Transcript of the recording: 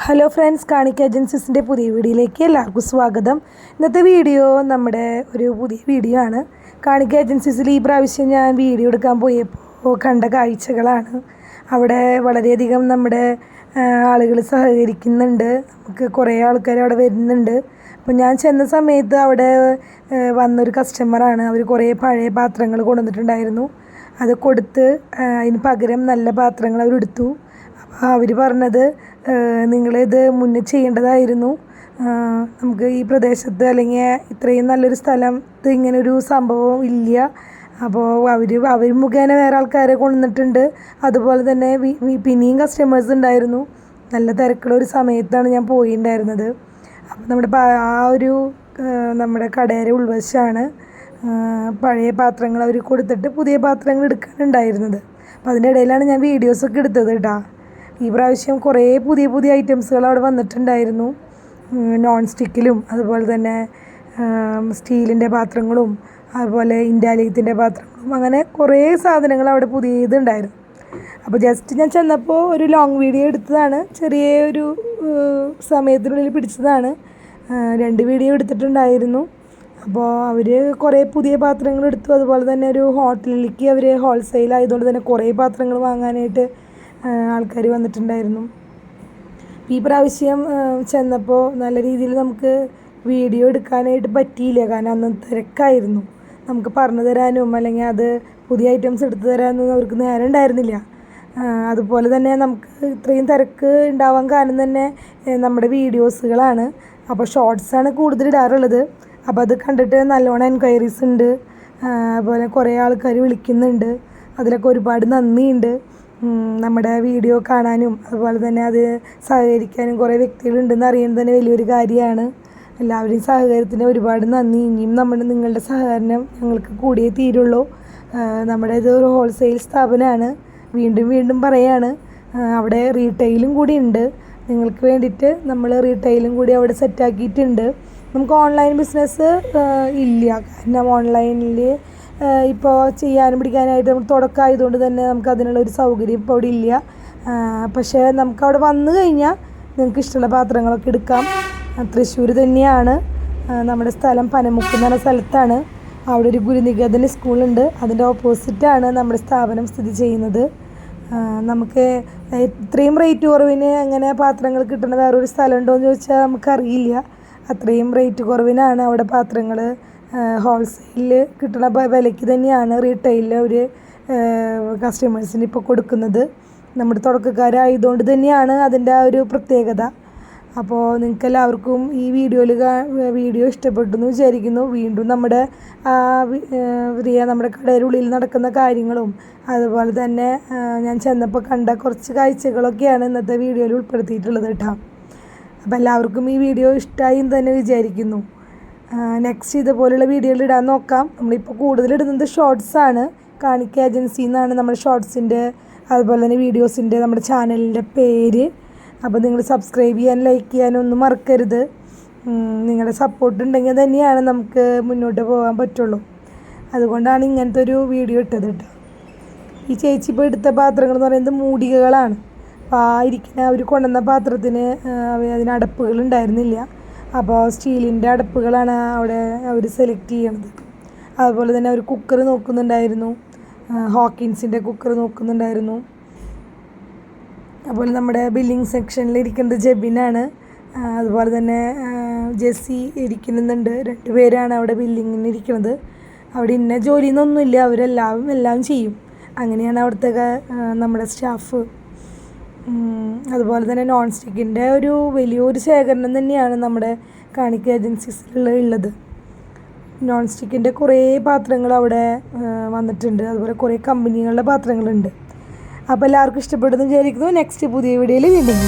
Hello friends കാണിക്ക ഏജൻസീസിന്റെ പുതിയ വീഡിയോയിലേക്ക് എല്ലാവർക്കും സ്വാഗതം. ഇന്നത്തെ വീഡിയോ നമ്മുടെ ഒരു പുതിയ വീഡിയോ ആണ്. കാണിക്ക ഏജൻസീസിൽ ഈ പ്രാവശ്യം ഞാൻ വീഡിയോ എടുക്കാൻ പോയപ്പോൾ കണ്ട കാഴ്ചകളാണ്. അവിടെ വളരെയധികം നമ്മുടെ ആളുകൾ സഹകരിക്കുന്നുണ്ട്. നമുക്ക് കുറേ ആൾക്കാർ അവിടെ വരുന്നുണ്ട്. അപ്പോൾ ഞാൻ ചെന്ന സമയത്ത് അവിടെ വന്നൊരു കസ്റ്റമറാണ് അവർ കുറേ പഴയ പാത്രങ്ങൾ കൊണ്ടുവന്നിട്ടുണ്ടായിരുന്നു. അത് കൊടുത്ത് അതിന് പകരം നല്ല പാത്രങ്ങൾ അവരെടുത്തു. അപ്പോൾ അവർ പറഞ്ഞത് നിങ്ങളിത് മുന്നേ ചെയ്യേണ്ടതായിരുന്നു. നമുക്ക് ഈ പ്രദേശത്ത് അല്ലെങ്കിൽ ഇത്രയും നല്ലൊരു സ്ഥലത്ത് ഇങ്ങനൊരു സംഭവം ഇല്ല. അപ്പോൾ അവർ അവർ മുഖേന വേറെ ആൾക്കാരെ കൊണ്ടുവന്നിട്ടുണ്ട്. അതുപോലെ തന്നെ പിന്നെയും കസ്റ്റമേഴ്സ് ഉണ്ടായിരുന്നു. നല്ല തിരക്കുള്ള ഒരു സമയത്താണ് ഞാൻ പോയിണ്ടായിരുന്നത്. അപ്പം നമ്മുടെ ആ ഒരു നമ്മുടെ കടയുടെ ഉൾവശമാണ് പഴയ പാത്രങ്ങൾ അവർ കൊടുത്തിട്ട് പുതിയ പാത്രങ്ങൾ എടുക്കാനുണ്ടായിരുന്നത്. അപ്പോൾ അതിന്റെ ഇടയിലാണ് ഞാൻ വീഡിയോസൊക്കെ എടുത്തത് കേട്ടോ ഈ പ്രാവശ്യം കുറേ പുതിയ പുതിയ ഐറ്റംസുകൾ അവിടെ വന്നിട്ടുണ്ടായിരുന്നു. നോൺ സ്റ്റിക്കിലും അതുപോലെ തന്നെ സ്റ്റീലിന്റെ പാത്രങ്ങളും അതുപോലെ ഇൻഡാലിയത്തിന്റെ പാത്രങ്ങളും അങ്ങനെ കുറേ സാധനങ്ങൾ അവിടെ പുതിയതുണ്ടായിരുന്നു. അപ്പോൾ ജസ്റ്റ് ഞാൻ ചെന്നപ്പോൾ ഒരു ലോങ് വീഡിയോ എടുത്തതാണ്. ചെറിയ ഒരു സമയത്തിനുള്ളിൽ പിടിച്ചതാണ്. രണ്ട് വീഡിയോ എടുത്തിട്ടുണ്ടായിരുന്നു. അപ്പോൾ അവർ കുറേ പുതിയ പാത്രങ്ങൾ എടുത്തു. അതുപോലെ തന്നെ ഒരു ഹോട്ടലിലേക്ക് അവർ ഹോൾസെയിൽ ആയതുകൊണ്ട് തന്നെ കുറേ പാത്രങ്ങൾ വാങ്ങാനായിട്ട് ആൾക്കാർ വന്നിട്ടുണ്ടായിരുന്നു. ഈ പ്രാവശ്യം ചെന്നപ്പോൾ നല്ല രീതിയിൽ നമുക്ക് വീഡിയോ എടുക്കാനായിട്ട് പറ്റിയില്ല. കാരണം അന്ന് തിരക്കായിരുന്നു. നമുക്ക് പറഞ്ഞു തരാനും അല്ലെങ്കിൽ അത് പുതിയ ഐറ്റംസ് എടുത്തു തരാനൊന്നും അവർക്ക് നേരം ഉണ്ടായിരുന്നില്ല. അതുപോലെ തന്നെ നമുക്ക് ഇത്രയും തിരക്ക് ഉണ്ടാവാൻ കാരണം തന്നെ നമ്മുടെ വീഡിയോസുകളാണ്. അപ്പോൾ ഷോർട്സാണ് കൂടുതൽ ഇടാറുള്ളത്. അപ്പോൾ അത് കണ്ടിട്ട് നല്ലോണം എൻക്വയറീസ് ഉണ്ട്. അതുപോലെ കുറേ ആൾക്കാർ വിളിക്കുന്നുണ്ട്. അതിലൊക്കെ ഒരുപാട് നന്ദിയുണ്ട്. നമ്മുടെ വീഡിയോ കാണാനും അതുപോലെ തന്നെ അത് സഹകരിക്കാനും കുറേ വ്യക്തികളുണ്ടെന്ന് അറിയുന്നത് തന്നെ വലിയൊരു കാര്യമാണ്. എല്ലാവരുടെയും സഹകരണത്തിന് ഒരുപാട് നന്ദി. ഇനിയും നമ്മുടെ നിങ്ങളുടെ സഹകരണം ഞങ്ങൾക്ക് കൂടിയേ തീരുള്ളൂ. നമ്മുടെ ഇത് ഒരു ഹോൾസെയിൽ സ്ഥാപനമാണ്. വീണ്ടും വീണ്ടും പറയാണ് അവിടെ റീറ്റെയിലും കൂടി ഉണ്ട്. നിങ്ങൾക്ക് വേണ്ടിയിട്ട് നമ്മൾ റീറ്റെയിലും കൂടി അവിടെ സെറ്റാക്കിയിട്ടുണ്ട് നമുക്ക് ഓൺലൈൻ ബിസിനസ് ഇല്ല. കാരണം ഓൺലൈനിൽ ഇപ്പോൾ ചെയ്യാനും പിടിക്കാനായിട്ട് നമ്മൾ തുടക്കമായതുകൊണ്ട് തന്നെ നമുക്ക് അതിനുള്ള ഒരു സൗകര്യം ഇപ്പോൾ അവിടെ ഇല്ല. പക്ഷേ നമുക്ക് അവിടെ വന്നു കഴിഞ്ഞാൽ നിങ്ങൾക്ക് ഇഷ്ടമുള്ള പാത്രങ്ങളൊക്കെ എടുക്കാം. തൃശ്ശൂർ തന്നെയാണ്. നമ്മുടെ സ്ഥലം പനമുക്ക് എന്ന് പറഞ്ഞ സ്ഥലത്താണ്. അവിടെ ഒരു ഗുരുനികേതൻ സ്കൂളുണ്ട്. അതിന്റെ ഓപ്പോസിറ്റാണ് നമ്മുടെ സ്ഥാപനം സ്ഥിതി ചെയ്യുന്നത്. നമുക്ക് ഇത്രയും റേറ്റ് കുറവിന് അങ്ങനെ പാത്രങ്ങൾ കിട്ടുന്ന വേറൊരു സ്ഥലമുണ്ടോയെന്ന് ഉണ്ടോ എന്ന് ചോദിച്ചാൽ നമുക്കറിയില്ല. അത്രയും റേറ്റ് കുറവിനാണ് അവിടെ പാത്രങ്ങൾ ഹോൾസെയിലിൽ കിട്ടുന്ന വിലയ്ക്ക് തന്നെയാണ് റീറ്റെയിലിൽ അവർ കസ്റ്റമേഴ്സിന് ഇപ്പോൾ കൊടുക്കുന്നത്. നമ്മുടെ തുടക്കക്കാരായതുകൊണ്ട് തന്നെയാണ് അതിന്റെ ആ ഒരു പ്രത്യേകത. അപ്പോൾ നിങ്ങൾക്ക് എല്ലാവർക്കും ഈ വീഡിയോയിൽ വീഡിയോ ഇഷ്ടപ്പെട്ടു എന്ന് വിചാരിക്കുന്നു. വീണ്ടും നമ്മുടെ നമ്മുടെ കടയുടെ ഉള്ളിൽ നടക്കുന്ന കാര്യങ്ങളും അതുപോലെ തന്നെ ഞാൻ ചെന്നപ്പോൾ കണ്ട കുറച്ച് കാഴ്ചകളൊക്കെയാണ് ഇന്നത്തെ വീഡിയോയിൽ ഉൾപ്പെടുത്തിയിട്ടുള്ളത് കേട്ടോ. അപ്പോൾ എല്ലാവർക്കും ഈ വീഡിയോ ഇഷ്ടമായി എന്ന് തന്നെ വിചാരിക്കുന്നു. നെക്സ്റ്റ് ഇതുപോലെയുള്ള വീഡിയോകൾ ഇടാൻ നോക്കാം. നമ്മളിപ്പോൾ കൂടുതലിടുന്നത് ഷോർട്സാണ് കാണിക്ക ഏജൻസി എന്നാണ് നമ്മുടെ ഷോർട്സിന്റെ അതുപോലെ തന്നെ വീഡിയോസിന്റെ നമ്മുടെ ചാനലിന്റെ പേര്. അപ്പോൾ നിങ്ങൾ സബ്സ്ക്രൈബ് ചെയ്യാൻ ലൈക്ക് ചെയ്യാനും ഒന്നും മറക്കരുത്. നിങ്ങളുടെ സപ്പോർട്ട് ഉണ്ടെങ്കിൽ തന്നെയാണ് നമുക്ക് മുന്നോട്ട് പോകാൻ പറ്റുള്ളൂ. അതുകൊണ്ടാണ് ഇങ്ങനത്തെ ഒരു വീഡിയോ ഇട്ടത് കേട്ടോ ഈ ചേച്ചി ഇപ്പോൾ എടുത്ത പാത്രങ്ങൾ എന്ന് പറയുന്നത് മൂടികകളാണ്. അപ്പോൾ ആ ഇരിക്കുന്ന അവർ കൊണ്ടുവന്ന പാത്രത്തിന് അതിന് അടപ്പുകൾ ഉണ്ടായിരുന്നില്ല. അപ്പോൾ സ്റ്റീലിന്റെ അടപ്പുകളാണ് അവിടെ അവർ സെലക്ട് ചെയ്യണത്. അതുപോലെ തന്നെ അവർ കുക്കർ നോക്കുന്നുണ്ടായിരുന്നു. ഹോക്കിൻസിന്റെ കുക്കർ നോക്കുന്നുണ്ടായിരുന്നു. അതുപോലെ നമ്മുടെ ബില്ലിംഗ് സെക്ഷനിൽ ഇരിക്കുന്നത് ജെബിനാണ്. അതുപോലെ തന്നെ ജെസ്സി ഇരിക്കുന്നുണ്ട്. രണ്ട് പേരാണ് അവിടെ ബില്ലിങ്ങിന് ഇരിക്കുന്നത് അവിടെ ഇന്ന ജോലിയെന്നൊന്നുമില്ല അവരെല്ലാവരും അവരെല്ലാം എല്ലാം ചെയ്യും. അങ്ങനെയാണ് അവിടുത്തെ നമ്മുടെ സ്റ്റാഫ് അതുപോലെ തന്നെ നോൺ സ്റ്റിക്കിന്റെ ഒരു വലിയൊരു ശേഖരണം തന്നെയാണ് നമ്മുടെ കാണിക്ക ഏജൻസീസിൽ ഉള്ളത്. നോൺ സ്റ്റിക്കിന്റെ കുറേ പാത്രങ്ങൾ അവിടെ വന്നിട്ടുണ്ട്. അതുപോലെ കുറേ കമ്പനികളുടെ പാത്രങ്ങളുണ്ട്. അപ്പോൾ എല്ലാവർക്കും ഇഷ്ടപ്പെടുന്നു വിചാരിക്കുന്നു. നെക്സ്റ്റ് പുതിയ വീഡിയോയിൽ വീണ്ടും